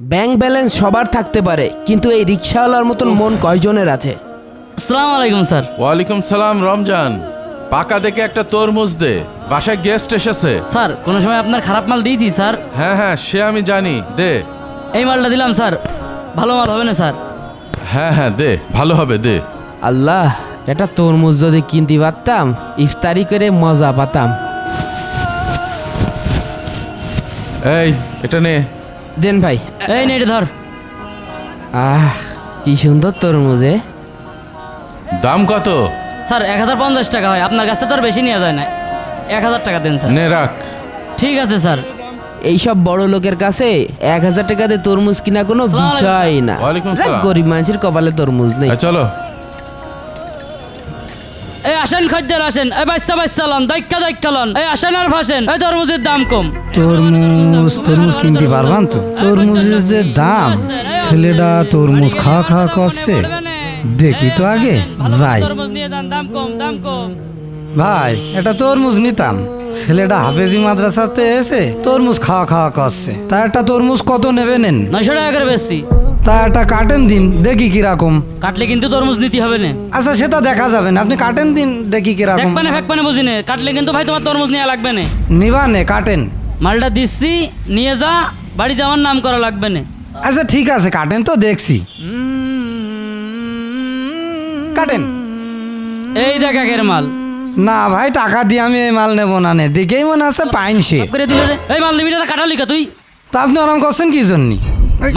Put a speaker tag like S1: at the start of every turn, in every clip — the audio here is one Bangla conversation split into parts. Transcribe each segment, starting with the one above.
S1: ব্যাংক ব্যালেন্স সবার থাকতে পারে কিন্তু এই রিক্সাওয়ালার মতন মন কয়জনের আছে?
S2: আসসালামু আলাইকুম স্যার।
S3: ওয়ালাইকুম সালাম রমজান। পাকা দেখে একটা তরমুজ দে। বাসায় গেস্ট এসেছে।
S2: স্যার কোনো সময় আপনার খারাপ মাল দিয়েছি স্যার।
S3: হ্যাঁ হ্যাঁ সে আমি জানি। দে।
S2: এই মালটা দিলাম স্যার। ভালো মাল হবে না স্যার।
S3: হ্যাঁ হ্যাঁ দে। ভালো হবে দে।
S1: আল্লাহ এটা তরমুজ যদি কিনতে পারতাম ইফতারি করে মজা পাতাম।
S3: এই এটা নে।
S1: দেন ভাই।
S2: এই নে এটা ধর।
S1: আহ কি সুন্দর তরমুজে
S3: দাম কত?
S2: স্যার এক হাজার পঞ্চাশ টাকা হয়। আপনার কাছ থেকে তো আর বেশি নেওয়া যায় না। এক হাজার টাকা দেন স্যার।
S3: নে রাখ।
S2: ঠিক আছে স্যার।
S1: এইসব বড় লোকের কাছে এক হাজার টাকাতে তরমুজ কিনা কোনো বিষয় না।
S3: ওয়ালাইকুম
S1: গরিব মানুষের কপালে তরমুজ নেই।
S3: চলো।
S2: এই আসেন খদ্দের আসেন। এই বাচ্চা বাচ্চা লন দাইক্কা দাইক্কা লন। এই আসেন আর ফাসেন এই তরমুজের দাম কম।
S4: তরমুজ তরমুজ কিনতে পারবান তো? তরমুজের যে দাম ছেলেটা তরমুজ খাওয়া খাওয়া করছে। দেখি তো আগে যাই।
S2: তরমুজ নিয়ে যান দাম কম দাম কম।
S4: ভাই এটা তরমুজ নিতাম। ছেলেটা হাফেজি মাদ্রাসাতে এসে তরমুজ খাওয়া খাওয়া করছে। তা একটা তরমুজ কত নেবে নেন?
S2: নয়শো টাকা করে বেশি
S4: তা একটা কাটেন দিন দেখি কীরকম।
S2: কাটলে কিন্তু তরমুজ নিতে হবে না।
S4: আচ্ছা সেটা দেখা যাবে না। আপনি কাটেন দিন দেখি কীরকম।
S2: দেখবানে ফেকবানে বুঝি নে। কাটলে কিন্তু ভাই তোমার তরমুজ নেওয়া লাগবে না।
S4: নিবানে কাটেন
S2: মালটা দিচ্ছি নিয়ে যা বাড়িতে আমার নাম করা লাগবে না।
S4: আচ্ছা ঠিক আছে কাটেন তো দেখছি। কাটেন
S2: এই দেখ একের মাল।
S4: না ভাই টাকা দিয়ে আমি এই মাল নেব না নে। দেখেই মনে আছে পাইন সে।
S2: করে দিলে রে এই মাল দিবি না তা কাটালি কা তুই।
S4: তা আপনি ওরম করছেন কি জন্যি?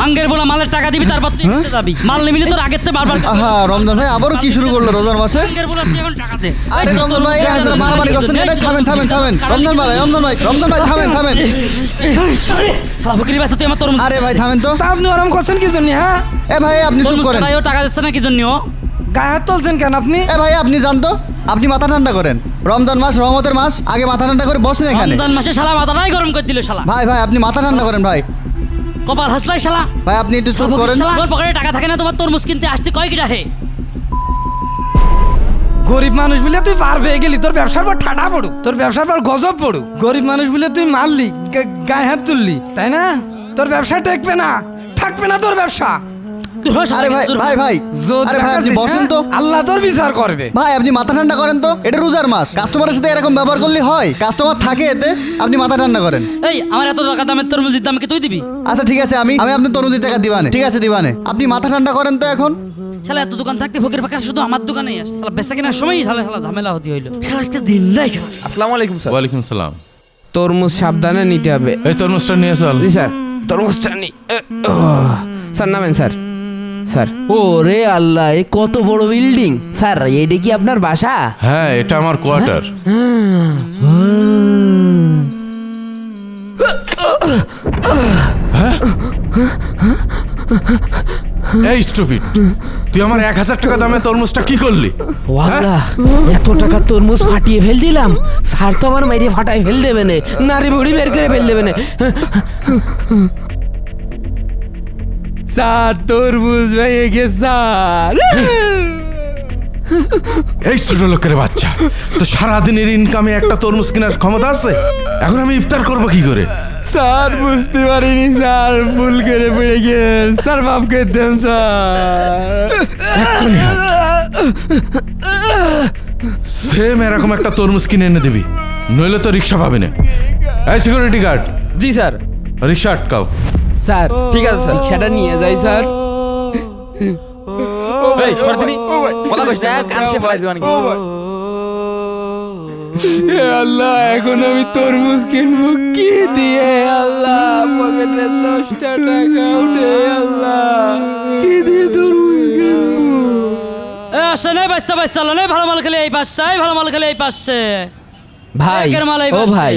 S2: মাঙ্গের বলা মালের টাকা দিবি তারপর তুই কিনতে যাবি। মাল নিবি তোর আগের থেকে বারবার
S5: আহা রমজান ভাই আবারও কি শুরু করল রোজার মাসে?
S2: মাঙ্গের বলা তুই এখন টাকা দে।
S5: আরে রমজান ভাই মারামারি করছেন এটা থামেন থামেন থামেন। রমজান ভাই রমজান ভাই রমজান ভাই থামেন থামেন।
S2: শালা তুই আমার তরমুজ
S5: আরে ভাই থামেন তো।
S4: আপনি ওরম করছেন কি জন্যি হ্যাঁ?
S5: এ ভাই আপনি চুপ করেন।
S2: কাটাইও টাকা দিচ্ছে না কি জন্য ও?
S4: গায়ে হাত তুলছেন কেন আপনি?
S5: এ ভাই আপনি জান তো। আপনি মাথা ঠান্ডা করেন। রমজান মাস রহমতের মাস আগে মাথা ঠান্ডা করে বসেন এখানে।
S2: রমজান মাসে শালা মাথাটাই গরম করে দিল শালা।
S5: ভাই ভাই আপনি মাথা ঠান্ডা করেন ভাই।
S2: কপাল হাসলাই শালা।
S5: ভাই আপনি একটু চুপ করেন।
S2: তোমার পকেটে টাকা থাকে না তোমার তরমুজ কিনতে আসতে কয় কিটা হে?
S4: গরিব মানুষ বলে তুই পার হয়ে গেলি তোর ব্যবসার পর ঠাটা পড়ু তোর ব্যবসার পর গজব পড়ু গরিব মানুষ বলে তুই মারলি গায়ে হাত তুললি তাই না? তোর ব্যবসা টেকবে না থাকবে না তোর ব্যবসা।
S5: আরে ভাই ভাই ভাই। আরে ভাই আপনি বসেন
S4: হ্যাঁ?
S5: তো।
S4: আল্লাহ তোর বিচার করবে।
S5: ভাই আপনি মাথা ঠান্ডা করেন তো। এটা রোজার মাস। কাস্টমারের সাথে এরকম ব্যবহার করলে হয়? কাস্টমার থাকে এতে আপনি মাথা ঠান্ডা করেন।
S2: এই আমার এত টাকা দামের তরমুজের দাম তুই দিবি?
S5: আচ্ছা ঠিক আছে আমি আমি আপনার তরুজির টাকা দিবানে। ঠিক আছে দিবানে। আপনি মাথা ঠান্ডা করেন তো এখন।
S2: শালা এত দোকান থাকতে ফকির ফাঁকা শুধু আমার দোকানেই আসে। শালা বেচা কেনার সময়ই শালা শালা ঝামেলা হতে হইল। শালা একটা দিন নাই খেলা।
S6: আসসালামু আলাইকুম স্যার।
S3: ওয়ালাইকুম সালাম।
S1: তরমুজ সাবধানে নিতে হবে।
S3: এই তরমুজটা নিয়ে চল।
S1: জি স্যার। তরমুজটা নি স্যার নামেন স্যার। স্যার। ও রে আল্লাহ এ কত বড় বিল্ডিং। স্যার এইটা কি আপনার বাসা?
S3: হ্যাঁ এটা আমার কোয়ার্টার। এই স্টুপিড তুই আমার এক হাজার টাকা দামে তরমুজটা কি করলি?
S1: ওয়াল্লা এত টাকা তরমুজ ফাটিয়ে ফেল দিলাম। স্যার তো আমার মাইরে ফাটাই ফেল দেবে না নারী বুড়ি বের করে ফেল দেবে না। স্যার তরমুজ ভেঙে গেছে
S3: এই ছোট লোকের বাচ্চা তো সারাদিনের ইনকামে একটা তরমুজ কেনার ক্ষমতা আছে? এখন আমি ইফতার করব কি করে?
S4: স্যার বুঝতে পারিনি স্যার। ভুল করে পড়ে গেছে। স্যার মাফ করে দেন।
S3: সেম এরকম একটা তরমুজ কিনে এনে দিবি নইলে তো রিক্সা পাবি না। এই security guard
S6: ji sir.
S3: Rickshaw আটকাও।
S1: Sir
S6: ঠিক আছে, স্যার।
S1: রিক্সাটা নিয়ে যাই স্যার
S6: এই সরদিনি কথা কইছ না কানছে বলাই দিবা নাকি
S1: হে আল্লাহ এখন আমি তরমুজ কিনবো কি দিয়ে আল্লাহ পকেটে দশটা টাকা উঠে আল্লাহ কি দিয়ে তরমুজ কিনবো
S2: এ বাচ্চা বাচ্চা লো ভালো মাল খেলে এই পাশে ভালো মাল খেলে এই পাশে
S1: ভাই ও ভাই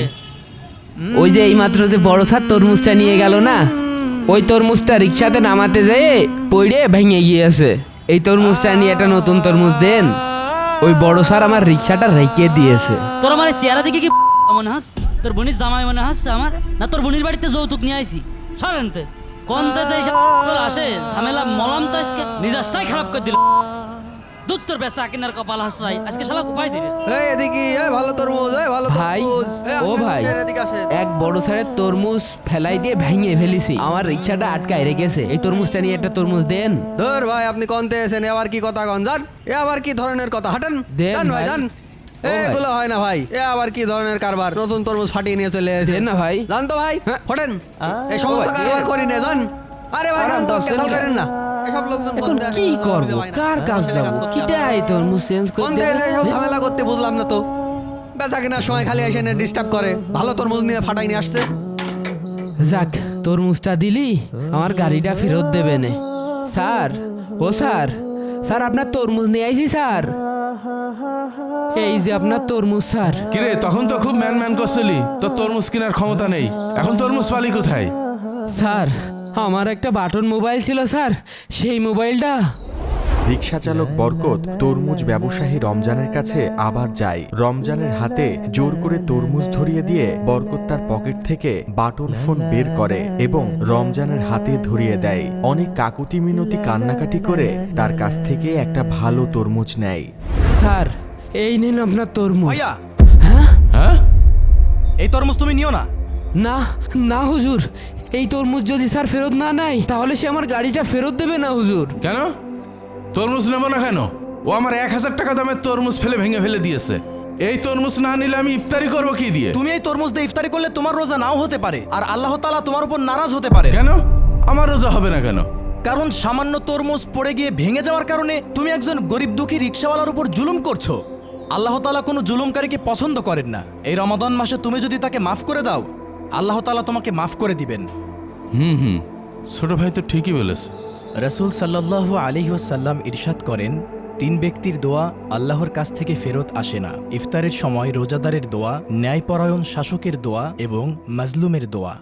S1: ওই যে এই মাত্র যে বড় স্যার তরমুজটা নিয়ে গেল না ওই তরমুজটা রিক্সাতে নামাতে যেয়ে পড়ে ভেঙে গিয়েছে। এই তরমুজটা নিয়ে একটা নতুন তরমুজ দেন। ওই বড় স্যার আমার রিক্সাটা রেখে দিয়েছে।
S2: তোর আমার চেহারা দেখে কি মনে হাস? তোর বোনির জামাই মনে হাসছে আমার? না তোর বোনির বাড়িতে যৌতুক নিয়ে আইছি? সরেনতে কোন তাতে আসে? ঝামেলা, মলাম তো আজকে মিজাজটাই খারাপ করে দিল। দুধ তোর বেচা কিনার কপাল হাসরাই আজকে শালা কোপাই দিস
S6: এই এদিকে এই ভালো তরমুজ এই ভালো
S1: ভাই
S6: তরমুজ। এই,
S1: ও
S6: আপনি
S1: ভাই
S6: আসেন, এদিকে আসেন।
S1: এক বড় সারের তরমুজ ফেলাই দিয়ে ভেঙে ফেলিছি। আমার রিক্সাটা আটকায় রেখেছে। এই তরমুজটা নিয়ে একটা তরমুজ দেন।
S6: ধর ভাই আপনি কনতে এসেন এবার কি কথা কন? জান এ আবার কি ধরনের কথা? হাঁটেন
S1: দেন
S6: জান ভাই
S1: ভাই।
S6: জান
S1: ও ভাই।
S6: এগুলো হয় না ভাই এ আবার কি ধরনের কারবার? নতুন তরমুজ ফাটিয়ে নিয়ে চলে
S1: দেন না ভাই।
S6: জান তো ভাই
S1: হ্যাঁ।
S6: হটেন এই সমস্ত কারবার করি না জান আরে ভাই জান তো করেন না।
S1: এখন কি করব? কার কাজ যাব?
S6: কাজ
S1: কিটাই তরমুজ চেঞ্জ
S6: কনতে
S1: করতে
S6: এসে এসব ঝামেলা করতে বুঝলাম না তো। বেচা কেনার সময় খালি এসে ডিস্টার্ব করে। ভালো তরমুজ নিয়ে ফাটাই নিয়ে আসছে।
S1: যাক তরমুজটা দিলি আমার গাড়িটা ফেরত দেবে নে। স্যার ও স্যার স্যার আপনার তরমুজ নিয়ে আইছি স্যার। এই যে আপনার তরমুজ স্যার।
S3: কিরে তখন তো খুব ম্যান ম্যান করছিলি। তোর তরমুজ কেনার ক্ষমতা নেই। এখন তরমুজ পালি কোথায়?
S1: স্যার আমার একটা বাটন মোবাইল ছিল স্যার। সেই মোবাইলটা।
S7: রিক্সা চালক বরকত তরমুজ ব্যবসায়ী রমজানের কাছে আবার যায়। রমজানের হাতে জোর করে তরমুজ ধরিয়ে দিয়ে বরকত তার পকেট থেকে বাটন ফোন বের করে এবং রমজানের হাতে ধরিয়ে দেয়। অনেক কাকুতি মিনতি কান্নাকাটি করে তার কাছ থেকে একটা ভালো তরমুজ নেয়।
S1: স্যার এই নিন আপনার তরমুজ।
S8: ভাইয়া!
S3: হ্যাঁ?
S8: এই তরমুজ তুমি নিও না।
S1: না না হুজুর এই তরমুজ যদি স্যার ফেরত না নেয় তাহলে সে আমার গাড়িটা ফেরত দেবে না হুজুর।
S3: কেন? তরমুজ নেব না কেন? ও আমার এক হাজার টাকা দামের তরমুজ ফেলে ভেঙে ফেলে দিয়েছে। এই তরমুজ না নিলে আমি ইফতারি করব কি দিয়ে?
S8: তুমি এই তরমুজ দিয়ে ইফতারি করলে তোমার রোজা নাও হতে পারে আর আল্লাহ তাআলা তোমার উপর নারাজ হতে পারে।
S3: কেন? আমার রোজা হবে না কেন?
S8: কারণ সামান্য তরমুজ পড়ে গিয়ে ভেঙে যাওয়ার কারণে তুমি একজন গরিব দুঃখী রিক্সাওয়ালার উপর জুলুম করছ। আল্লাহ তাআলা কোনো জুলুমকারীকে পছন্দ করেন না। এই রমাদান মাসে তুমি যদি তাকে মাফ করে দাও আল্লাহ তালা তোমাকে মাফ করে দিবেন।
S3: হুম হুম। ছোট ভাই তো ঠিকই বলেছে।
S8: রসুল সাল্লাহ আলিহাসাল্লাম ইরশাদ করেন তিন ব্যক্তির দোয়া আল্লাহর কাছ থেকে ফেরত আসে না। ইফতারের সময় রোজাদারের দোয়া ন্যায়পরায়ণ শাসকের দোয়া এবং মাজলুমের দোয়া।